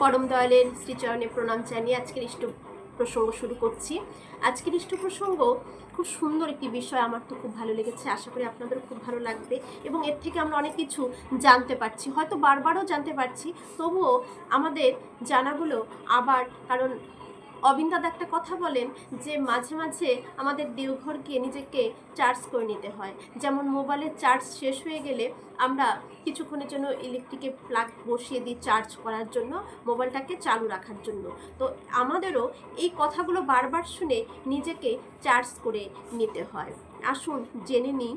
পরম দয়ালের শ্রীচরণে প্রণাম জানিয়ে আজকের ইষ্ট প্রসঙ্গ শুরু করছি। আজকের ইষ্ট প্রসঙ্গ খুব সুন্দর একটি বিষয়, আমার তো খুব ভালো লেগেছে, আশা করি আপনাদের খুব ভালো লাগবে এবং এর থেকে আমরা অনেক কিছু জানতে পারছি, হয়তো বারবারও জানতে পারছি, তবুও আমাদের জানাগুলো আবার, কারণ অবিন্দাদা একটা কথা বলেন যে মাঝে মাঝে আমাদের দেওঘরকে নিজেকে চার্জ করে নিতে হয়। যেমন মোবাইলের চার্জ শেষ হয়ে গেলে আমরা কিছুক্ষণের জন্য ইলেকট্রিকে প্লাগ বসিয়ে দিই চার্জ করার জন্য মোবাইলটাকে চালু রাখার জন্য। তো আমাদেরও এই কথাগুলো বারবার শুনে নিজেকে চার্জ করে নিতে হয়। আসুন, জেনে নিই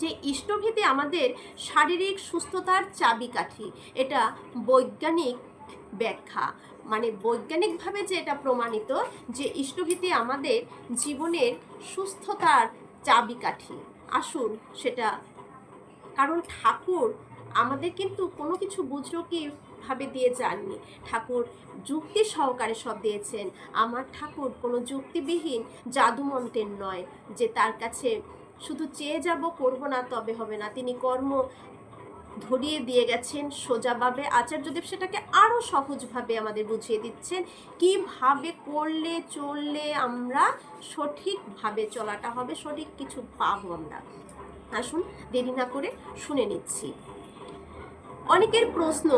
যে ইষ্টভীতি আমাদের শারীরিক সুস্থতার চাবিকাঠি। এটা বৈজ্ঞানিক ব্যাখ্যা। মানে বৈজ্ঞানিকভাবে যে এটা প্রমাণিত যে ইষ্টভীতি আমাদের জীবনের সুস্থতার চাবিকাঠি। আসুন সেটা, কারণ ঠাকুর আমাদের কিন্তু কোনো কিছু বুঝলো কি ভাবে দিয়ে যাননি। ঠাকুর যুক্তি সহকারে সব দিয়েছেন। আমার ঠাকুর কোনো যুক্তিবিহীন জাদুমন্ত্রের নয় যে তার কাছে শুধু চেয়ে যাব করব না তবে হবে না। তিনি কর্ম ধরিয়ে দিয়ে গেছেন সোজাভাবে আচার্যদেব সেটাকে আরও সহজভাবে আমাদের বুঝিয়ে দিচ্ছেন, কীভাবে করলে, চললে আমরা সঠিকভাবে চলাটা হবে, সঠিক কিছু পাবো আমরা। আসুন, দেরি না করে শুনে নিচ্ছি। অনেকের প্রশ্ন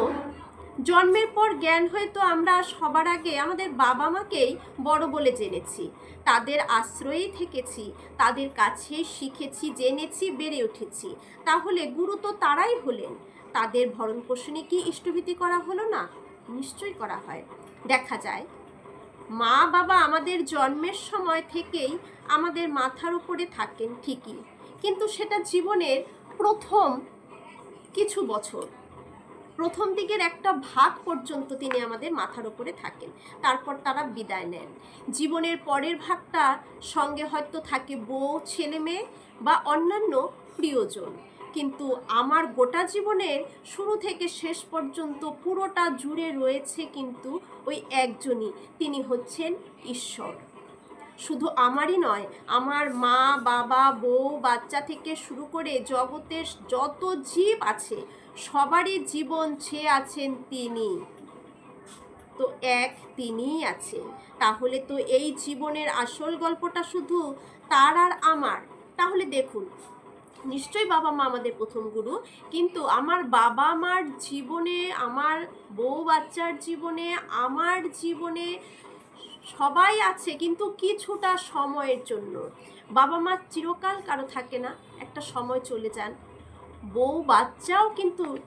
জন্মের পর জ্ঞান হয়তো আমরা সবার আগে আমাদের বাবা মাকেই বড় বলে জেনেছি। তাদের আশ্রয়েই থেকেছি, তাদের কাছে শিখেছি, জেনেছি, বেড়ে উঠেছি। তাহলে গুরু তো তারাই হলেন। তাদের ভরণ পোষণে কি ইষ্টভীতি করা হলো না? নিশ্চয়ই করা হয়। দেখা যায়, মা বাবা আমাদের জন্মের সময় থেকেই আমাদের মাথার উপরে থাকেন ঠিকই। কিন্তু সেটা জীবনের প্রথম কিছু বছর। প্রথম দিকের একটা ভাগ পর্যন্ত তিনি আমাদের মাথার উপরে থাকেন। তারপর তারা বিদায় নেন। জীবনের পরের ভাগটা সঙ্গে হয়তো থাকে বউ, ছেলে মেয়ে বা অন্যান্য প্রিয়জন। কিন্তু আমার গোটা জীবনের শুরু থেকে শেষ পর্যন্ত পুরোটা জুড়ে রয়েছে কিন্তু ওই একজনই। তিনি হচ্ছেন ঈশ্বর। শুধু আমারই নয়, আমার মা, বাবা, বউ, বাচ্চা থেকে শুরু করে জগতের যত জীব আছে, সবারই জীবন ছেয়ে আছেন তিনি। তো এক তিনিই আছেন তাহলে তো এই জীবনের আসল গল্পটা শুধু তার আর আমার? তাহলে দেখুন, নিশ্চয়ই বাবা মা আমাদের প্রথম গুরু, কিন্তু আমার বাবা মার জীবনে, আমার বউ বাচ্চার জীবনে, আমার জীবনে সবাই আছে, কিন্তু কিছুটা সময়ের জন্য। বাবা মা চিরকাল কারও থাকে না, একটা সময় চলে যান। বউ, বাচ্চাও কিন্তু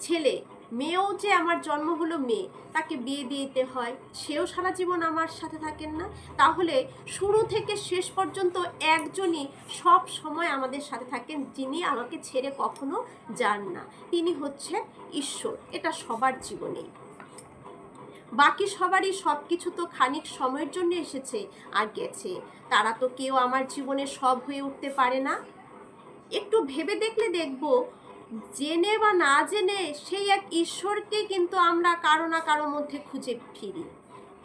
ছেলে, মেয়েও যে আমার জন্ম হলো মেয়ে, তাকে বিয়ে দিতে হয়, সেও সারা জীবন আমার সাথে থাকেন না। তাহলে শুরু থেকে শেষ পর্যন্ত একজনই সব সময় আমাদের সাথে থাকেন যিনি আমাকে ছেড়ে কখনো যান না। তিনি হচ্ছে ঈশ্বর, এটা সবার জীবনেই। বাকি সবারই সব কিছু তো খানিক সময়ের জন্য এসেছে আর গেছে। তারা তো কেউ আমার জীবনে সব হয়ে উঠতে পারে না। একটু ভেবে দেখলে দেখব। জেনে বা না জেনে সেই এক ঈশ্বরকে কিন্তু আমরা কারও না কারও মধ্যে খুঁজে ফিরি।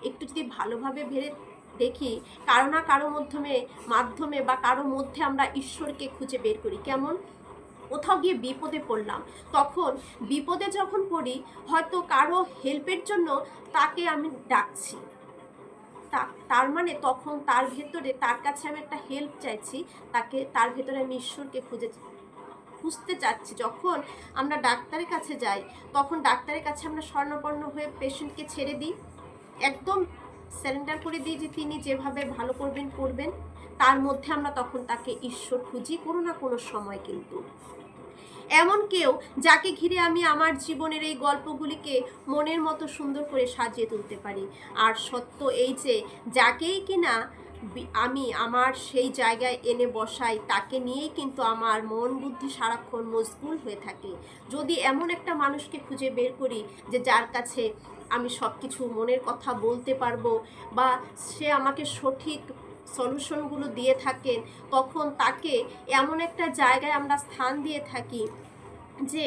একটু যদি ভালোভাবে ভেবে দেখি, কারও না কারও মাধ্যমে মাধ্যমে বা কারও মধ্যে আমরা ঈশ্বরকে খুঁজে বের করি। কেমন? কোথাও গিয়ে বিপদে পড়লাম। তখন বিপদে যখন পড়ি, হয়তো কারও হেল্পের জন্য তাকে আমি ডাকছি। তা, তার মানে তখন তার ভেতরে, তার কাছে আমি একটা হেল্প চাইছি, তাকে, তার ভেতরে আমি ঈশ্বরকে খুঁজে, খুঁজতে চাচ্ছি। যখন আমরা ডাক্তারের কাছে যাই, তখন ডাক্তারের কাছে আমরা স্বর্ণপর্ণ হয়ে পেশেন্টকে ছেড়ে দিই। একদম স্যারেন্ডার করে দিই যে তিনি যেভাবে ভালো করবেন করবেন, তার মধ্যে আমরা তখন তাকে ঈশ্বর খুঁজি কোনো না কোনো সময় কিন্তু। এমন কেউ যাকে ঘিরে আমি আমার জীবনের এই গল্পগুলিকে মনের মতো সুন্দর করে সাজিয়ে তুলতে পারি। আর সত্য এই যে, যাকেই কিনা আমি আমার সেই জায়গায় এনে বসাই, তাকে নিয়েই কিন্তু আমার মন বুদ্ধি সারাক্ষণ মশগুল হয়ে থাকে। যদি এমন একটা মানুষকে খুঁজে বের করি যে যার কাছে আমি সব কিছু মনের কথা বলতে পারব বা সে আমাকে সঠিক সলিউশনগুলো দিয়ে থাকেন, তখন তাকে এমন একটা জায়গায় আমরা স্থান দিয়ে থাকি যে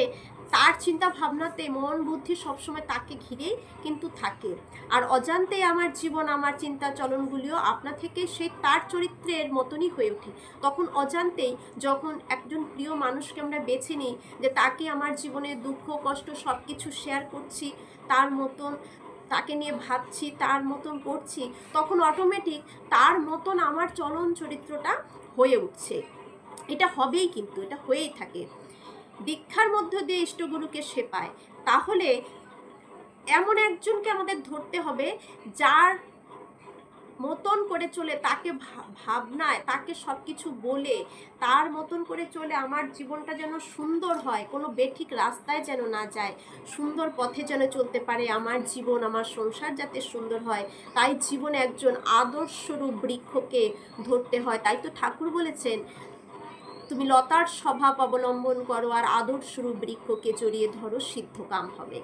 তার চিন্তা ভাবনাতে মন বুদ্ধি সবসময় তাকে ঘিরেই কিন্তু থাকে। আর অজান্তে আমার জীবন, আমার চিন্তা চলনগুলিও আপনা থেকে সেই তার চরিত্রের মতনই হয়ে ওঠে। তখন অজান্তেই যখন একজন প্রিয় মানুষকে আমরা বেছে নিই যে তাকে আমার জীবনে দুঃখ, কষ্ট সব কিছু শেয়ার করছি, তার মতন তাকে নিয়ে ভাবছি, তার মতন করছি, তখন অটোমেটিক তার মতন আমার চলন চরিত্রটা হয়ে উঠছে। এটা হবেই কিন্তু, এটা হয়েই থাকে। দীক্ষার মধ্য দিয়ে ইষ্টগুরুকে সে পায়। তাহলে এমন একজনকে আমাদের ধরতে হবে, যার মতন করে চলে, তাকে ভাবনায়, তাকে সব কিছু বলে, তার মতন করে চলে আমার জীবনটা যেন সুন্দর হয়, কোনো বেঠিক রাস্তায় যেন না যায়, সুন্দর পথে যেন চলতে পারে আমার জীবন, আমার সংসার যাতে সুন্দর হয়। তাই জীবনে একজন আদর্শরূপ বৃক্ষকে ধরতে হয়। তাই তো ঠাকুর বলেছেন, তুমি লতার স্বভাব অবলম্বন করো আর আদর্শরূপ বৃক্ষকে জড়িয়ে ধরো, সিদ্ধকাম হবে।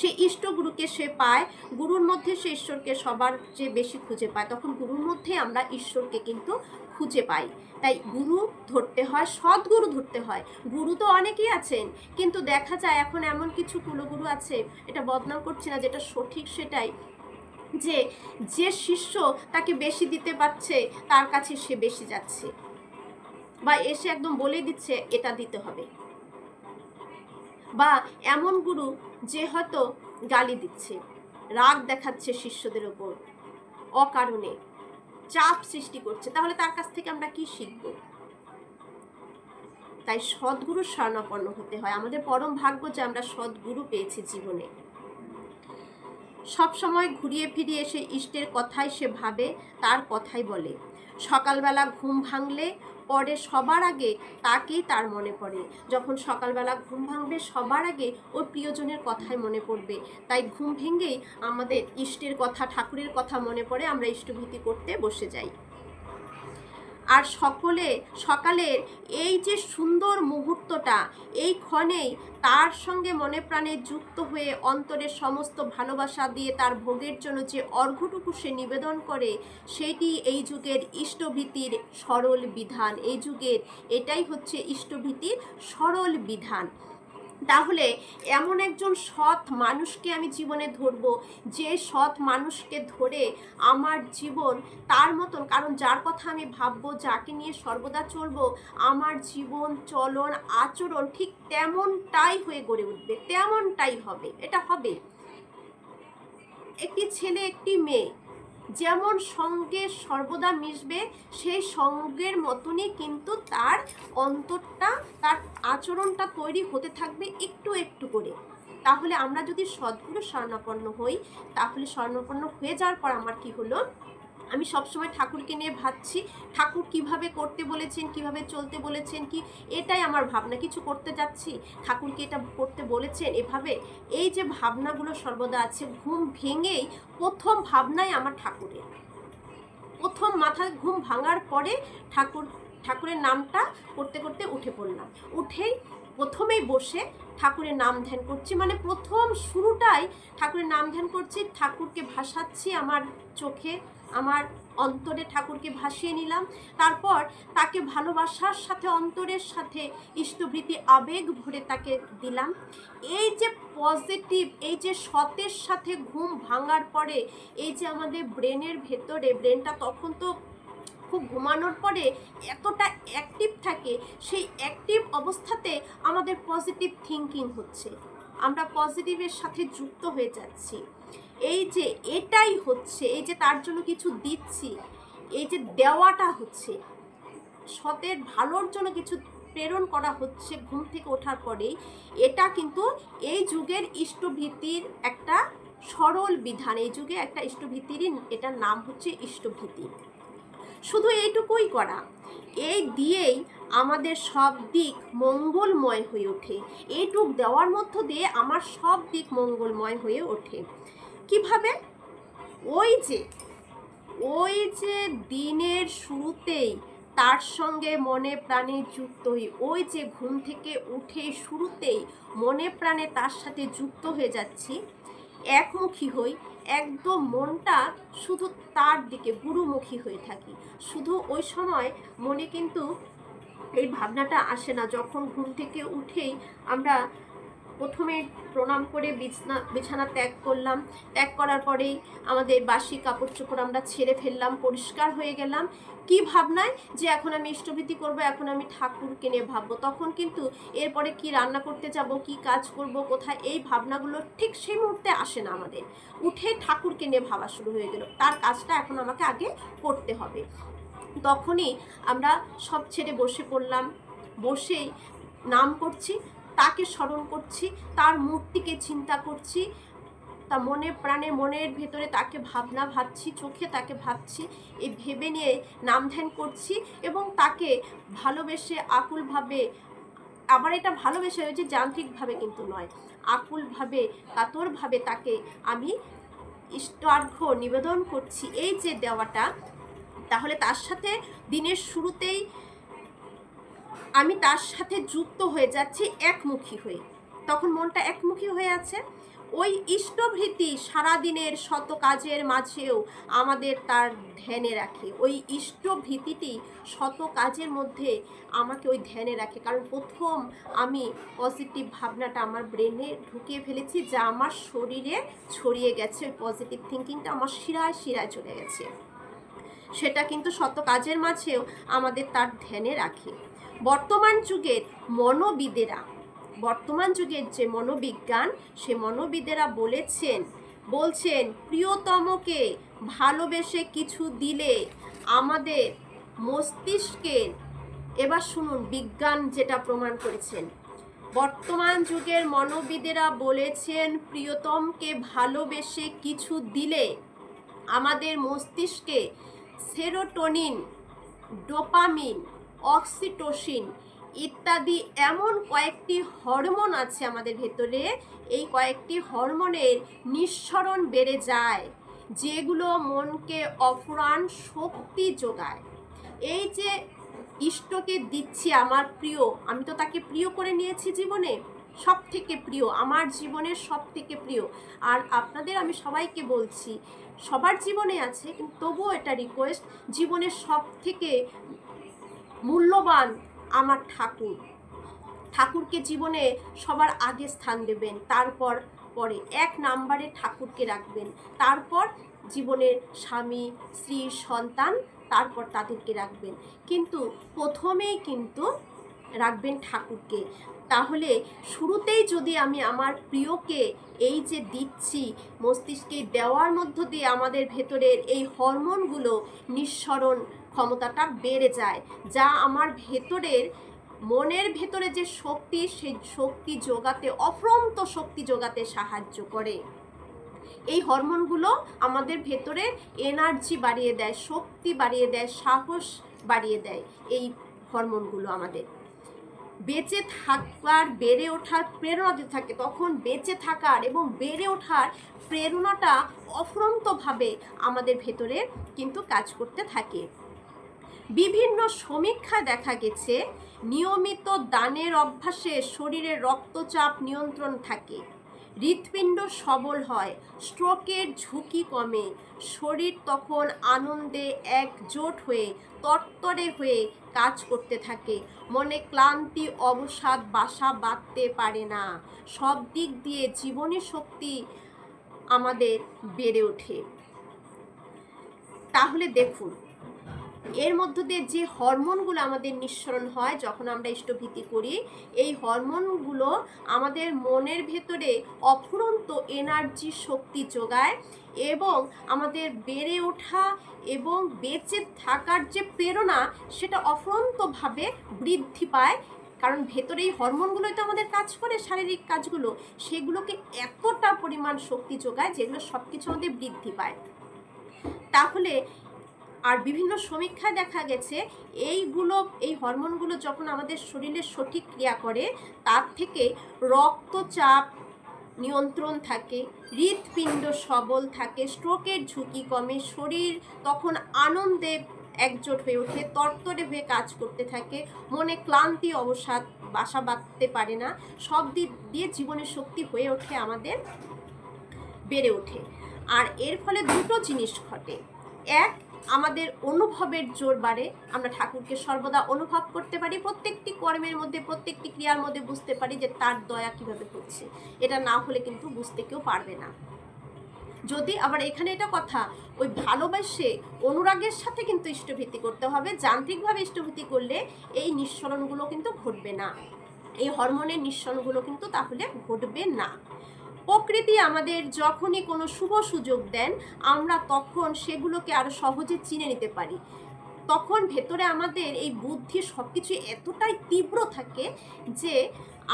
সে ইষ্ট গুরুকে সে পায়, গুরুর মধ্যে সে ঈশ্বরকে সবার চেয়ে বেশি খুঁজে পায়। তখন গুরুর মধ্যে আমরা ঈশ্বরকে কিন্তু খুঁজে পাই। তাই গুরু ধরতে হয়, সদ্গুরু ধরতে হয়। গুরু তো অনেকেই আছেন, কিন্তু দেখা যায় এখন এমন কিছু কুলগুরু আছে, এটা বদনাম করছি না, যেটা সঠিক সেটাই, যে যে শিষ্য তাকে বেশি দিতে পারছে, তার কাছে সে বেশি যাচ্ছে। বা এসে একদম বলে দিচ্ছে, এটা দিতে হবে। বা এমন গুরু যে হয়তো গালি দিচ্ছে, রাগ দেখাচ্ছে শিষ্যদের ওপর। অকারণে চাপ সৃষ্টি করছে। তাহলে তার কাছ থেকে আমরা কি শিখব? তাই সদ্গুরুর শরণাপন্ন হতে হয়। আমাদের পরম ভাগ্য যে আমরা সদ্গুরু পেয়েছি জীবনে। সব সময় ঘুরিয়ে ফিরিয়ে সে ইষ্টের কথাই সে ভাবে, তার কথাই বলে। সকালবেলা ঘুম ভাঙলে পরে সবার আগে তাকেই তার মনে পড়ে। যখন সকালবেলা ঘুম ভাঙবে সবার আগে ওর প্রিয়জনের কথাই মনে পড়বে। তাই ঘুম ভেঙেই আমাদের ইষ্টের কথা, ঠাকুরের কথা মনে পড়ে আমরা ইষ্টভীতি করতে বসে যাই। আর সকলে, সকালের এই যে সুন্দর মুহূর্তটা, এই ক্ষণেই তার সঙ্গে মনে প্রাণে যুক্ত হয়ে অন্তরের সমস্ত ভালোবাসা দিয়ে তার ভোগের জন্য যে অর্ঘটুকু সে নিবেদন করে, সেটি এই যুগের ইষ্টভীতির সরল বিধান। এই যুগের এটাই হচ্ছে ইষ্টভীতির সরল বিধান। তাহলে এমন একজন সৎ মানুষকে আমি জীবনে ধরব, যে সৎ মানুষকে ধরে আমার জীবন তার মতন, কারণ যার কথা আমি ভাববো, যাকে নিয়ে সর্বদা চলবো, আমার জীবন, চলন, আচরণ ঠিক তেমনটাই হয়ে গড়ে উঠবে, তেমনটাই হবে, এটা হবে। একটি ছেলে, একটি মেয়ে যেমন সঙ্গে সর্বদা মিশবে, সেই সঙ্গের মতনই কিন্তু তার অন্তরটা, তার আচরণটা তৈরি হতে থাকবে একটু একটু করে। তাহলে আমরা যদি সদ্গুরু স্বর্ণাপন্ন হই, তাহলে স্বর্ণাপন্ন হয়ে যাওয়ার পর আমার কি হলো? আমি সবসময় ঠাকুরকে নিয়ে ভাবছি, ঠাকুর কীভাবে করতে বলেছেন, কীভাবে চলতে বলেছেন, কি এটাই আমার ভাবনা। কিছু করতে যাচ্ছি, ঠাকুরকে এটা করতে বলেছেন এভাবে। এই যে ভাবনাগুলো সর্বদা আছে, ঘুম ভেঙেই প্রথম ভাবনাই আমার ঠাকুরের। প্রথম মাথায় ঘুম ভাঙার পরে ঠাকুর, ঠাকুরের নামটা করতে করতে উঠে পড়লাম। উঠেই প্রথমেই বসে ঠাকুরের নাম ধ্যান করছি। মানে প্রথম শুরুটাই ঠাকুরের নাম ধ্যান করছি, ঠাকুরকে ভাসাচ্ছি আমার চোখে আমার অন্তরে ঠাকুরকে ভাসিয়ে নিলাম। তারপর তাকে ভালোবাসার সাথে, অন্তরের সাথে ইষ্টভৃতি আবেগ ভরে তাকে দিলাম। এই যে পজিটিভ এই যে সতের সাথে ঘুম ভাঙার পরে, এই যে আমাদের ব্রেনের ভেতরে, ব্রেনটা তখন তো খুব ঘুমানোর পরে এতটা অ্যাক্টিভ থাকে, সেই অ্যাক্টিভ অবস্থাতে আমাদের পজিটিভ থিঙ্কিং হচ্ছে। আমরা পজিটিভের সাথে যুক্ত হয়ে যাচ্ছি। এই যে এটাই হচ্ছে, এই যে তার জন্য কিছু দিচ্ছি, এই যে দেওয়াটা হচ্ছে, সতের ভালোর জন্য কিছু প্রেরণ করা হচ্ছে ঘুম থেকে ওঠার পরেই, এটা কিন্তু এই যুগের ইষ্টভীতির একটা সরল বিধান, এই যুগে একটা ইষ্টভীতিরই এটার নাম হচ্ছে ইষ্টভীতি। শুধু এইটুকুই করা, এই দিয়েই আমাদের সব দিক মঙ্গলময় হয়ে ওঠে। এইটুক দেওয়ার মধ্য দিয়ে আমার সব দিক মঙ্গলময় হয়ে ওঠে। কীভাবে? ওই যে ওই যে দিনের শুরুতেই তার সঙ্গে মনে প্রাণে যুক্ত হই, ওই যে ঘুম থেকে উঠে শুরুতেই মনে প্রাণে তার সাথে যুক্ত হয়ে যাচ্ছি, একমুখী হই, একদম মনটা শুধু তার দিকে গুরুমুখী হয়ে থাকি। শুধু ওই সময় মনে কিন্তু এই ভাবনাটা আসে না, যখন ঘুম থেকে উঠেই আমরা প্রথমে প্রণাম করে বিছনা, বিছানা ত্যাগ করলাম। ত্যাগ করার পরেই আমাদের বাসি কাপড় চোপড় আমরা ছেড়ে ফেললাম, পরিষ্কার হয়ে গেলাম। কি ভাবনায়? যে এখন আমি ইষ্টভীতি করব, এখন আমি ঠাকুরকে নিয়ে ভাববো। তখন কিন্তু এরপরে কি রান্না করতে যাব, কি কাজ করব, কোথায়? এই ভাবনাগুলো ঠিক সেই মুহূর্তে আসে না আমাদের। উঠে ঠাকুরকে নিয়ে ভাবা শুরু হয়ে গেল। তার কাজটা এখন আমাকে আগে করতে হবে। তখনই আমরা সব ছেড়ে বসে পড়লাম। বসেই নাম করছি তাকে স্মরণ করছি, তার মূর্তিকে চিন্তা করছি, তা মনে প্রাণে মনের ভেতরে তাকে ভাবনা ভাবছি, চোখে তাকে ভাবছি এই ভেবে নিয়ে নাম ধ্যান করছি এবং তাকে ভালোবেসে আকুলভাবে, আবার এটা ভালোবেসে হয়েছে যান্ত্রিকভাবে কিন্তু নয়, আকুলভাবে, কাতরভাবে তাকে আমি ইষ্টার্ঘ্য নিবেদন করছি। এই যে দেওয়াটা, তাহলে তার সাথে দিনের শুরুতেই আমি তার সাথে যুক্ত হয়ে যাচ্ছি একমুখী হয়ে। তখন মনটা একমুখী হয়ে আছে। ওই ইষ্টভৃতি সারাদিনের শত কাজের মাঝেও আমাদের তার ধ্যানে রাখে। ওই ইষ্টভীতিটি শত কাজের মধ্যে আমাকে ওই ধ্যানে রাখে। কারণ প্রথম আমি পজিটিভ ভাবনাটা আমার ব্রেনে ঢুকিয়ে ফেলেছি যা আমার শরীরে ছড়িয়ে গেছে। ওই পজিটিভ থিঙ্কিংটা আমার শিরায় শিরায় চলে গেছে। সেটা কিন্তু শত কাজের মাঝেও আমাদের তার ধ্যানে রাখে। বর্তমান যুগের মনোবিদেরা, বর্তমান যুগের যে মনোবিজ্ঞান, সে মনোবিদেরা বলেছেন, বলছেন, প্রিয়তমকে ভালোবেসে কিছু দিলে আমাদের মস্তিষ্কের এবার শুনুন, বিজ্ঞান যেটা প্রমাণ করেছেন। বর্তমান যুগের মনোবিদেরা বলেছেন, প্রিয়তমকে ভালোবেসে কিছু দিলে আমাদের মস্তিষ্কে সেরোটোনিন, ডোপামিন অক্সিটোসিন ইত্যাদি এমন কয়েকটি হরমোন আছে আমাদের ভেতরে। এই কয়েকটি হরমোনের নিঃসরণ বেড়ে যায়, যেগুলো মনকে অফুরান শক্তি যোগায়। এই যে ইষ্টকে দিচ্ছি আমার প্রিয়, আমি তো তাকে প্রিয় করে নিয়েছি জীবনে সব থেকে প্রিয়, আমার জীবনের সব থেকে প্রিয়। আর আপনাদের আমি সবাইকে বলছি, সবার জীবনে আছে, কিন্তু তবুও এটা রিকোয়েস্ট জীবনের সব থেকে মূল্যবান আমার ঠাকুর। ঠাকুরকে জীবনে সবার আগে স্থান দেবেন, তারপর পরে এক নাম্বারে ঠাকুরকে রাখবেন, তারপর জীবনের স্বামী, স্ত্রী, সন্তান, তারপর তাদেরকে রাখবেন। কিন্তু প্রথমেই কিন্তু রাখবেন ঠাকুরকে। তাহলে শুরুতেই যদি আমি আমার প্রিয়কে এই যে দিচ্ছি, মস্তিষ্কে দেওয়ার মধ্য দিয়ে আমাদের ভেতরের এই হরমোনগুলো নিঃসরণ ক্ষমতাটা বেড়ে যায়, যা আমার ভেতরের, মনের ভেতরে যে শক্তি, সেই শক্তি যোগাতে অফ্রন্ত শক্তি যোগাতে সাহায্য করে। এই হরমোনগুলো আমাদের ভেতরে এনার্জি বাড়িয়ে দেয়, শক্তি বাড়িয়ে দেয়, সাহস বাড়িয়ে দেয় এই হরমোনগুলো আমাদের। বেঁচে থাকার, বেড়ে ওঠার প্রেরণা যদি থাকে, তখন বেঁচে থাকার এবং বেড়ে ওঠার প্রেরণাটা অফুরন্তভাবে আমাদের ভেতরে কিন্তু কাজ করতে থাকে। বিভিন্ন সমীক্ষা দেখা গেছে, নিয়মিত দানের অভ্যাসে শরীরে রক্তচাপ নিয়ন্ত্রণ থাকে। হৃৎপিণ্ড সবল হয়, স্ট্রোকের ঝুঁকি কমে, শরীর তখন আনন্দে একজোট হয়ে, তরতরে হয়ে কাজ করতে থাকে। মনে ক্লান্তি, অবসাদ, বাসা বাঁধতে পারে না। সব দিক দিয়ে জীবনী শক্তি আমাদের বেড়ে ওঠে। তাহলে দেখুন এর মধ্য দিয়ে যে হরমোনগুলো আমাদের নিঃসরণ হয়, যখন আমরা ইষ্টভীতি করি, এই হরমোনগুলো আমাদের মনের ভেতরে অফুরন্ত এনার্জি শক্তি যোগায় এবং আমাদের বেড়ে ওঠা এবং বেঁচে থাকার যে প্রেরণা, সেটা অফুরন্তভাবে বৃদ্ধি পায়। কারণ ভেতরে এই হরমোনগুলোই তো আমাদের কাজ করে, শারীরিক কাজগুলো। সেগুলোকে এতটা পরিমাণ শক্তি যোগায় যেগুলো সব কিছু আমাদের বৃদ্ধি পায়। তাহলে আর বিভিন্ন সমীক্ষায় দেখা গেছে, এইগুলো, এই হরমোনগুলো যখন আমাদের শরীরে সঠিক ক্রিয়া করে, তার থেকে রক্তচাপ নিয়ন্ত্রণ থাকে, হৃৎপিণ্ড সবল থাকে স্ট্রোকের ঝুঁকি কমে, শরীর তখন আনন্দে একজোট হয়ে ওঠে, তরতরে হয়ে কাজ করতে থাকে, মনে ক্লান্তি অবসাদ বাসা বাঁধতে পারে না, সব দিক দিয়ে জীবনের শক্তি হয়ে ওঠে, আমাদের বেড়ে ওঠে। আর এর ফলে দুটো জিনিস ঘটে। এক আমাদের অনুভবের জোর বাড়ে। আমরা ঠাকুরকে সর্বদা অনুভব করতে পারি, প্রত্যেকটি কর্মের মধ্যে, প্রত্যেকটি ক্রিয়ার মধ্যে বুঝতে পারি যে তার দয়া কীভাবে হচ্ছে। এটা না হলে কিন্তু বুঝতে কেউ পারবে না। যদি আবার এখানে এটা কথা, ওই ভালোবাসে অনুরাগের সাথে কিন্তু ইষ্টভীতি করতে হবে, যান্ত্রিকভাবে ইষ্টভীতি করলে এই নিঃসরণগুলো কিন্তু ঘটবে না। এই হরমোনের নিঃসরণগুলো কিন্তু তাহলে ঘটবে না। প্রকৃতি আমাদের যখনই কোনো শুভ সুযোগ দেন, আমরা তখন সেগুলোকে আরও সহজে চিনে নিতে পারি। তখন ভেতরে আমাদের এই বুদ্ধি সব কিছু এতটাই তীব্র থাকে যে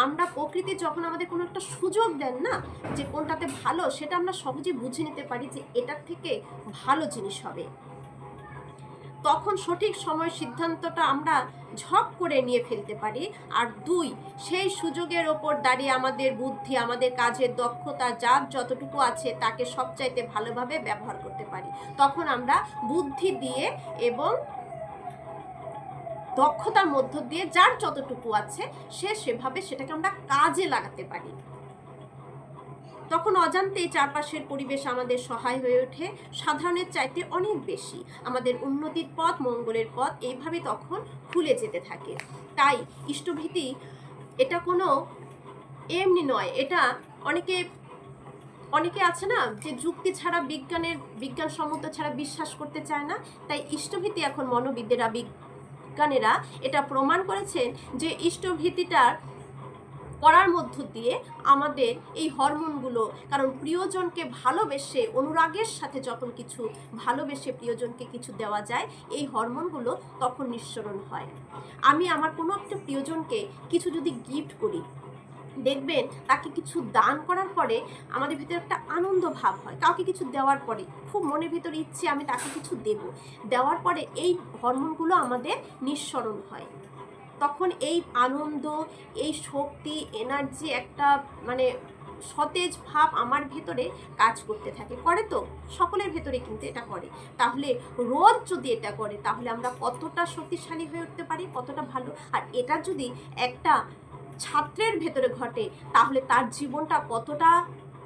আমরা প্রকৃতি যখন আমাদের কোনো একটা সুযোগ দেন না, যে কোনটাতে ভালো সেটা আমরা সহজে বুঝে নিতে পারি যে এটার থেকে ভালো জিনিস হবে। তখন সঠিক সময় সিদ্ধান্তটা আমরা ঝপ করে নিয়ে ফেলতে পারি। আর দুই, সেই সুযোগের ওপর দাঁড়িয়ে আমাদের বুদ্ধি, আমাদের কাজের দক্ষতা যার যতটুকু আছে তাকে সবচাইতে ভালোভাবে ব্যবহার করতে পারি। তখন আমরা বুদ্ধি দিয়ে এবং দক্ষতার মধ্য দিয়ে যার যতটুকু আছে সে সেভাবে সেটাকে আমরা কাজে লাগাতে পারি। তখন অজান্তেই চারপাশের পরিবেশ আমাদের সহায় হয়ে ওঠে। সাধারণের চাইতে অনেক বেশি। আমাদের উন্নতির পথ, মঙ্গলের পথ এইভাবে তখন খুলে যেতে থাকে। তাই ইষ্টভীতি এটা কোনো এমনি নয়। এটা অনেকে অনেকে আছে না যে যুক্তি ছাড়া বিজ্ঞানের, বিজ্ঞানসম্মত ছাড়া বিশ্বাস করতে চায় না। তাই ইষ্টভীতি এখন মনোবিদ্যেরা, বিজ্ঞানীরা এটা প্রমাণ করেছেন যে ইষ্টভীতিটার করার মধ্য দিয়ে আমাদের এই হরমোনগুলো, কারণ প্রিয়জনকে ভালোবেসে, অনুরাগের সাথে যখন কিছু ভালোবেসে প্রিয়জনকে কিছু দেওয়া যায়, এই হরমোনগুলো তখন নিঃসরণ হয়। আমি আমার কোনো একটা প্রিয়জনকে কিছু যদি গিফট করি, দেখবেন তাকে কিছু দান করার পরে আমাদের ভিতরে একটা আনন্দ ভাব হয়। কাউকে কিছু দেওয়ার পরে, খুব মনের ভিতরে ইচ্ছে আমি তাকে কিছু দেব। দেওয়ার পরে এই হরমোনগুলো আমাদের নিঃসরণ হয়। তখন এই আনন্দ, এই শক্তি এনার্জি একটা মানে সতেজ ভাব আমার ভেতরে কাজ করতে থাকে। করে তো, সকলের ভেতরে কিন্তু এটা করে। তাহলে রোজ যদি এটা করে, তাহলে আমরা কতটা শক্তিশালী হয়ে উঠতে পারি, কতটা ভালো? আর এটা যদি একটা ছাত্রের ভেতরে ঘটে, তাহলে তার জীবনটা কতটা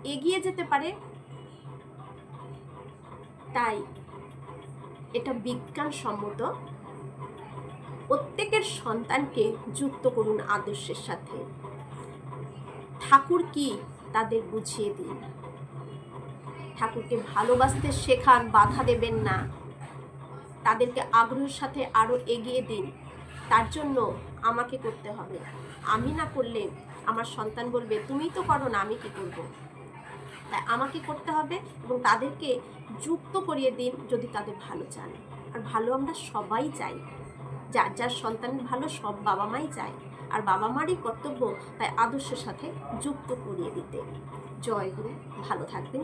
এগিয়ে যেতে পারে? তাই এটা বিজ্ঞানসম্মত প্রত্যেকের সন্তানকে যুক্ত করুন আদর্শের সাথে। ঠাকুর কি তাদের বুঝিয়ে দিন। ঠাকুরকে ভালোবাসতে শেখান, বাধা দেবেন না। তাদেরকে আগ্রহের সাথে আরও এগিয়ে দিন। তার জন্য আমাকে করতে হবে। আমি না করলে আমার সন্তান বলবে, তুমিই তো করো না, আমি কি করব? তাই আমাকে করতে হবে এবং তাদেরকে যুক্ত করিয়ে দিন যদি তাদের ভালো চান। আর ভালো আমরা সবাই চাই। যার যার সন্তানের ভালো সব বাবা মাই চায়। আর বাবা মারই কর্তব্য তাই আদর্শের সাথে যুক্ত করিয়ে দিতে। জয় গুরু, ভালো থাকবেন।